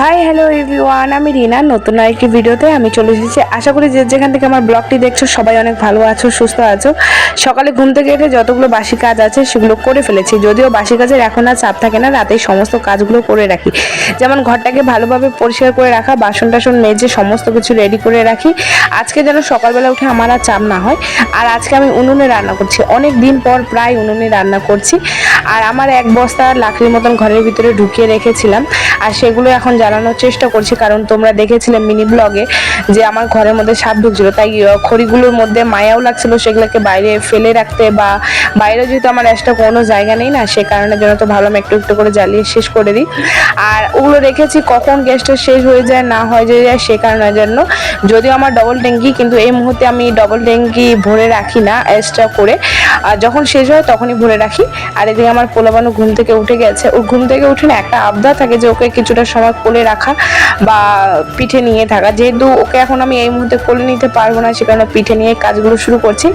Hi hello everyone আমি রিনা। নতুন আরেকটি ভিডিওতে আমি চলে এসেছি। আশা করি যে যেখান থেকে আমার ব্লগটি দেখছ, সবাই অনেক ভালো আছো, সুস্থ আছো। সকালে ঘুম থেকে উঠে যতগুলো বাসি কাজ আছে, সেগুলো করে ফেলেছি। যদিও বাসি কাজের এখন আর চাপ থাকে না, রাতেই সমস্ত কাজগুলো করে রাখি। যেমন ঘরটাকে ভালোভাবে পরিষ্কার করে রাখা বাসন টাসন মেজে সমস্ত কিছু রেডি করে রাখি। আজকে যেন সকালবেলা উঠে আমার আর চাপ না হয়। আর আজকে আমি উনুনে রান্না করছি। অনেক দিন পর প্রায় উনুনে রান্না করছি। আর আমার এক বস্তা লাকড়ির মতন ঘরের ভিতরে ঢুকিয়ে রেখেছিলাম। আর সেগুলো এখন জ্বালানোর চেষ্টা করছি, কারণ তোমরা দেখেছিলে মিনি ব্লগে যে আমার ঘরের মধ্যে সাপ ঢুকছিল। তাই খড়িগুলোর মধ্যে মায়াও লাগছিল, সেগুলোকে বাইরে ফেলে রাখতে বা বাইরে যেহেতু আমার এক্সট্রা কোনো জায়গা নেই না, সে কারণে জন্য তো ভাবলাম একটু একটু করে জ্বালিয়ে শেষ করে দিই। আর ওগুলো রেখেছি কখন গ্যাসটা শেষ হয়ে যায়, না হয়ে যায়, সে কারণের জন্য। যদিও আমার ডবল ট্যাঙ্কি কিন্তু এই মুহূর্তে আমি ডবল ট্যাঙ্কি ভরে রাখি না এক্সট্রা করে। আর যখন শেষ হয় তখনই ভরে রাখি। আর এদিকে আমার পোলাবানো ঘুম থেকে উঠে গেছে। ও ঘুম থেকে উঠে না একটা আবদা থাকে যে ওকে কিছুটা সময় কোলে রাখা বা পিঠে নিয়ে থাকা। যেহেতু ওকে এখন আমি এই মুহূর্তে কোলে নিতে পারব না, সে কারণে পিঠে নিয়ে কাজগুলো শুরু করছি।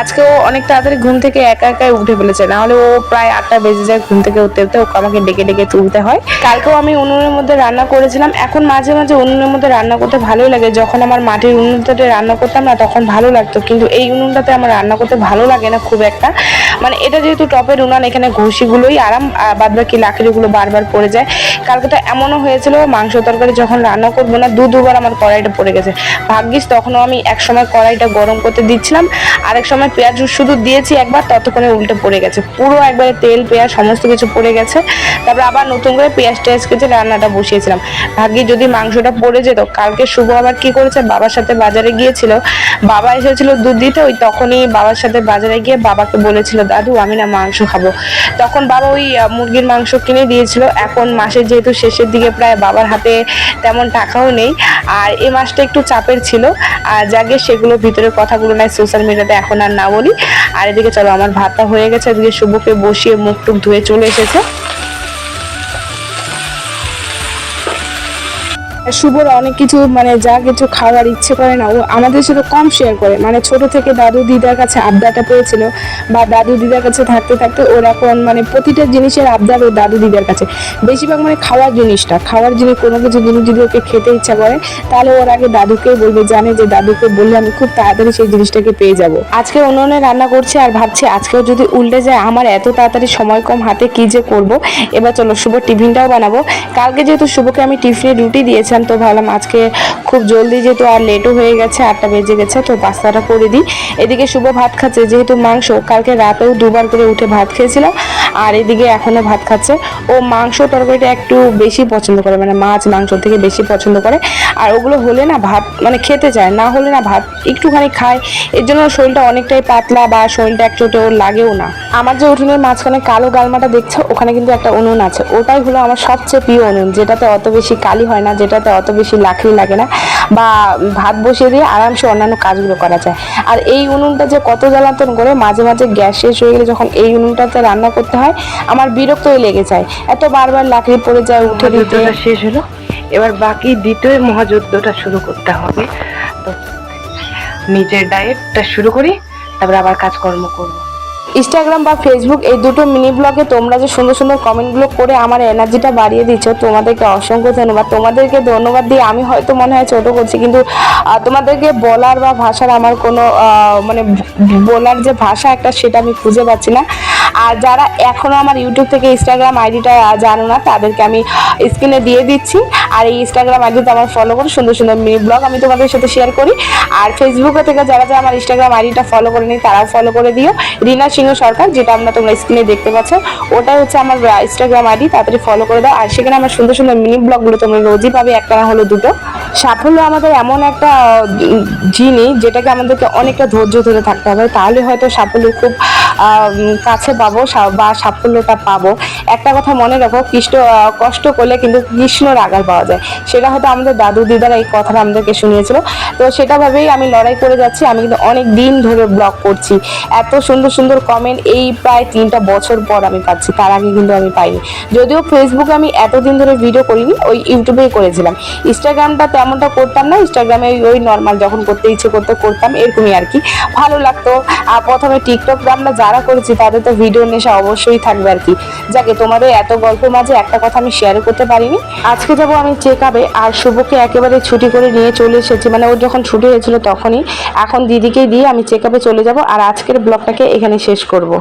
আজকে ও অনেক তাড়াতাড়ি ঘুম থেকে একা একাই উঠে ফেলেছে। নাহলে ও প্রায় আটটা বেজে যায় ঘুম থেকে উঠতে উঠতে ওকে আমাকে ডেকে ডেকে তুলতে হয়। কালকেও আমি উনুনের মধ্যে রান্না করেছিলাম। এখন মাঝে মাঝে উনুনের মধ্যে রান্না করতে ভালোই লাগে। যখন আমার মাটির উনুনটাতে রান্না করতাম না, তখন ভালো লাগতো। কিন্তু এই উনুনটাতে আমার রান্না করতে ভালো লাগে না খুব একটা। মানে এটা যেহেতু টপের উনান, এখানে ঘষিগুলোই আরাম বাদ বাকি লাকড়িগুলো বারবার পড়ে যায়। কালকে তো এমনও হয়েছিল মাংস তরকারি যখন রান্না করব না, দু দুবার আমার কড়াইটা পড়ে গেছে। ভাগ্যিস তখনও আমি এক সময় কড়াইটা গরম করতে দিচ্ছিলাম, আরেক সময় পেঁয়াজ শুধু দিয়েছি একবার, ততক্ষণে উল্টে পড়ে গেছে। পুরো একবারে তেল, পেঁয়াজ, সমস্ত কিছু পড়ে গেছে। তারপর আবার নতুন করে পেঁয়াজ টেয়াজ কেটে রান্নাটা বসিয়েছিলাম। ভাগ্যি যদি মাংসটা পড়ে যেত, কালকে শুভ আবার কি করেছে, বাবার সাথে বাজারে গিয়েছিল। বাবা এসেছিল দুধ দিতে, ওই তখনই বাবার সাথে বাজারে গিয়ে বাবাকে বলেছিল, দাদু, আমি না মাংস খাব। তখন বাবা ওই মুরগির মাংস কিনে দিয়েছিল। এখন মাসের যেহেতু শেষের দিকে প্রায় বাবার হাতে তেমন টাকাও নেই। আর এ মাসটা একটু চাপের ছিল। আর যাকে সেগুলো ভিতরের কথাগুলো নাই সোশ্যাল মিডিয়াতে এখন আর না বলি। আর এদিকে চলো, আমার ভাতটা হয়ে গেছে। এদিকে শুভকে বসিয়ে মুখ টুক ধুয়ে চলে এসেছে। শুভর অনেক কিছু মানে যা কিছু খাওয়ার ইচ্ছে করে না, ও আমাদের সাথে কম শেয়ার করে। মানে ছোট থেকে দাদু দিদার কাছে আবদারটা পেয়েছিল বা দাদু দিদার কাছে থাকতে থাকতে ওর এখন মানে প্রতিটা জিনিসের আবদার ও দাদু দিদার কাছে। বেশিরভাগ মানে খাওয়ার জিনিসটা, খাওয়ার জিনিস কোনো কিছু জিনিস যদি ওকে খেতে ইচ্ছা করে, তাহলে ওর আগে দাদুকে বলবে, জানে যে দাদুকে বললে আমি খুব তাড়াতাড়ি সেই জিনিসটাকে পেয়ে যাব। আজকে উনুনে রান্না করছি আর ভাবছি আজকেও যদি উল্টে যায়, আমার এত তাড়াতাড়ি সময় কম হাতে কি যে করব? এবার চলো শুভ টিফিনটাও বানাবো। কালকে যেহেতু শুভকে আমি টিফিনে রুটি দিয়েছিলাম তো ভাবলাম আজকে খুব জলদি যেহেতু আর লেটও হয়ে গেছে, আটটা বেজে গেছে, তো পাস্তাটা করে দিই। এদিকে শুভ ভাত খাচ্ছে, যেহেতু মাংস, কালকে রাতেও দুবার করে উঠে ভাত খেয়েছিলাম, আর এদিকে এখনও ভাত খাচ্ছে। ও মাংস তরকারিটা একটু বেশি পছন্দ করে মানে মাছ মাংস থেকে বেশি পছন্দ করে। আর ওগুলো হলে না ভাত মানে খেতে চায়, না হলে না ভাত একটুখানি খায়। এর জন্য শরীরটা অনেকটাই পাতলা বা শরীরটা একটু লাগেও না। আমার যে উঠোনের মাঝখানে কালো গালমাটা দেখছ, ওখানে কিন্তু একটা উনুন আছে। ওটাই হলো আমার সবচেয়ে প্রিয় উনুন, যেটাতে অত বেশি কালি হয় না, যেটাতে অত বেশি লাকড়ি লাগে না। বা ভাত বসিয়ে দিয়ে আরামসে অন্যান্য কাজগুলো করা যায়। আর এই উনুনটা যে কত জ্বালাতন করে মাঝে মাঝে গ্যাস শেষ হয়ে গেলে যখন এই উনুনটাতে রান্না করতে হয় আমার বিরক্তই লেগে যায়। এত বারবার লাকড়ি পড়ে যায় উঠে দিতে শেষ হলো। এবার বাকি দ্বিতীয় মহাযুদ্ধটা শুরু করতে হবে। তো নিজের ডায়েটটা শুরু করি তারপরে আবার কাজকর্ম করব। ইনস্টাগ্রাম বা ফেসবুক এই দুটো মিনি ব্লগে তোমরা যে সুন্দর সুন্দর কমেন্টগুলো করে আমার এনার্জিটা বাড়িয়ে দিচ্ছ, তোমাদেরকে অসংখ্য ধন্যবাদ। তোমাদেরকে ধন্যবাদ দিয়ে আমি হয়তো মনে হয় ছোট করছি, কিন্তু তোমাদেরকে বলার বা ভাষার আমার কোনো মানে বলার যে ভাষা একটা সেটা আমি খুঁজে পাচ্ছি না। আর যারা এখনও আমার ইউটিউব থেকে ইনস্টাগ্রাম আইডিটা জানো না, তাদেরকে আমি স্ক্রিনে দিয়ে দিচ্ছি। আর এই ইনস্টাগ্রাম আইডিতে আমার ফলো করে, সুন্দর সুন্দর মিনি ব্লগ আমি তোমাদের সাথে শেয়ার করি। আর ফেসবুকে থেকে যারা যারা আমার ইনস্টাগ্রাম আইডিটা ফলো করে নি তারাও ফলো করে দিও। রিনা সিংহ সরকার, যেটা আমরা তোমরা স্ক্রিনে দেখতে পাচ্ছ, ওটাই হচ্ছে আমার ইনস্টাগ্রাম আইডি তাড়াতাড়ি ফলো করে দাও। আর সেখানে আমার সুন্দর সুন্দর মিনি ব্লগগুলো তোমরা রোজই পাবে একটা না হলো দুটো। সাফল্য আমাদের এমন একটা জিনিস, যেটাকে আমাদেরকে অনেকটা ধৈর্য ধরে থাকতে হবে। তাহলে হয়তো সাফল্য খুব কাছে পাবো বা সাফল্যটা পাবো। একটা কথা মনে রাখো কৃষ্ণ কষ্ট করলে কিন্তু কৃষ্ণর আগার পাওয়া যায়। সেটা হয়তো আমাদের দাদু, দিদারা এই কথাটা আমাদেরকে শুনিয়েছিল। তো সেটা ভাবেই আমি লড়াই করে যাচ্ছি। আমি কিন্তু অনেক দিন ধরে ব্লগ করছি। এত সুন্দর সুন্দর কমেন্ট এই প্রায় তিনটা বছর পর আমি পাচ্ছি। তার আগে কিন্তু আমি পাইনি। যদিও ফেসবুকে আমি এতদিন ধরে ভিডিও করিনি, ওই ইউটিউবেই করেছিলাম। ইনস্টাগ্রামটা তেমনটা করতাম না। ইনস্টাগ্রামে ওই নর্মাল যখন করতে ইচ্ছে করতে, করতাম। এরকমই আর কি। ভালো লাগতো। আর প্রথমে টিকটক আমরা যারা করেছি, তাদের তো ভিডিও ভিডিওর নেশা অবশ্যই থাকবে আর কি। যাকে তোমাদের এত গল্প মাঝে একটা কথা আমি শেয়ার করতে পারিনি। আজকে যাব আমি চেক আপে আর শুভকে একেবারে ছুটি করে নিয়ে চলে এসেছি। মানে ওর যখন ছুটি হয়েছিল তখনই। এখন দিদিকেই দিয়ে আমি চেক আপে চলে যাব আর আজকের ব্লগটাকে এখানে শেষ করব।